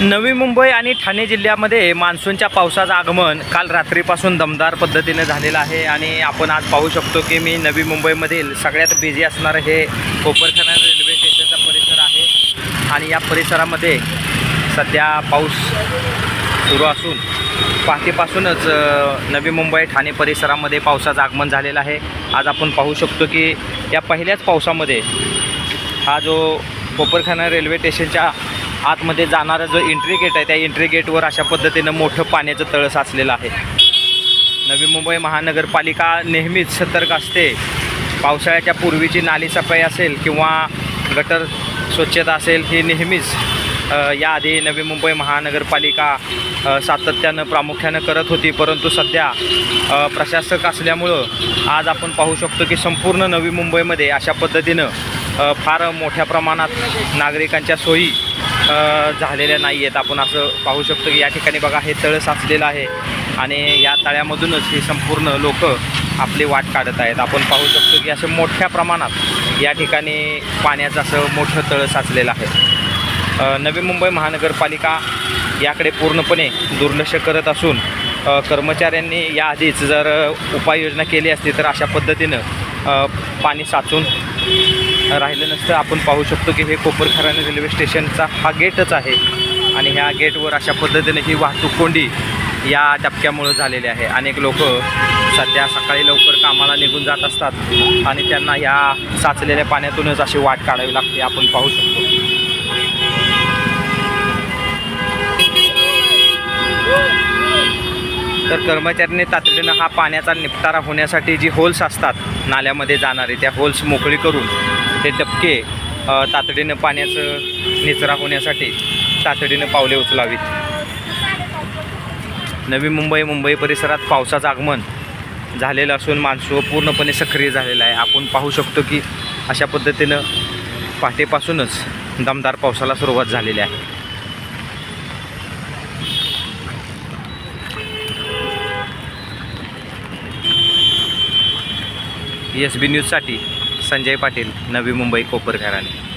नवी मुंबई आणि ठाणे जिल्ह्यामध्ये मान्सूनच्या पावसाचं आगमन काल रात्रीपासून दमदार पद्धतीने झालेलं आहे. आणि आपण आज पाहू शकतो की मी नवी मुंबईमधील सगळ्यात बिझी असणारं हे कोपरखाना रेल्वे स्टेशनचा परिसर आहे. आणि या परिसरामध्ये सध्या पाऊस सुरू असून पहाटेपासूनच नवी मुंबई ठाणे परिसरामध्ये पावसाचं आगमन झालेलं आहे. आज आपण पाहू शकतो की या पहिल्याच पावसामध्ये हा जो कोपरखाना रेल्वे स्टेशनच्या आतमध्ये जाणारा जो एंट्री गेट आहे त्या एंट्री गेटवर अशा पद्धतीनं मोठं पाण्याचं तळ साचलेलं आहे. नवी मुंबई महानगरपालिका नेहमीच सतर्क असते. पावसाळ्याच्या पूर्वीची नाली सफाई असेल किंवा गटर स्वच्छता असेल ही नेहमीच याआधी नवी मुंबई महानगरपालिका सातत्यानं प्रामुख्यानं करत होती. परंतु सध्या प्रशासक असल्यामुळं आज आपण पाहू शकतो की संपूर्ण नवी मुंबईमध्ये अशा पद्धतीनं फार मोठ्या प्रमाणात नागरिकांच्या सोयी झालेल्या नाही आहेत आपण असं पाहू शकतो की या ठिकाणी बघा हे तळ साचलेलं आहे आणि या तळ्यामधूनच हे संपूर्ण लोक आपली वाट काढत आहेत. आपण पाहू शकतो की असं मोठ्या प्रमाणात या ठिकाणी पाण्याचं असं मोठं तळ साचलेलं आहे. नवी मुंबई महानगरपालिका याकडे पूर्णपणे दुर्लक्ष करत असून कर्मचाऱ्यांनी याआधीच जर उपाययोजना केली असती तर अशा पद्धतीनं पाणी साचून राहिलं नसतं. आपण पाहू शकतो की हे कोपरखराने रेल्वे स्टेशनचा हा गेटच आहे. आणि ह्या गेटवर अशा पद्धतीने ही वाहतूक कोंडी या टपक्यामुळं झालेली आहे. अनेक लोक सध्या सकाळी लवकर कामाला निघून जात असतात आणि त्यांना ह्या साचलेल्या पाण्यातूनच अशी वाट काढावी लागते. आपण पाहू शकतो. तर कर्मचाऱ्यांनी तातडीनं हा पाण्याचा निपटारा होण्यासाठी जी होल्स असतात नाल्यामध्ये जाणारे त्या होल्स मोकळी करून ते डबके तातडीनं पाण्याचं निचरा होण्यासाठी तातडीनं पावले उचलावीत. नवी मुंबई मुंबई परिसरात पावसाचं आगमन झालेलं असून मान्सून पूर्णपणे सक्रिय झालेला आहे. आपण पाहू शकतो की अशा पद्धतीनं पहाटेपासूनच दमदार पावसाला सुरुवात झालेली आहे. एस बी न्यूजसाठी संजय पाटील नवी मुंबई कोपरघराणे.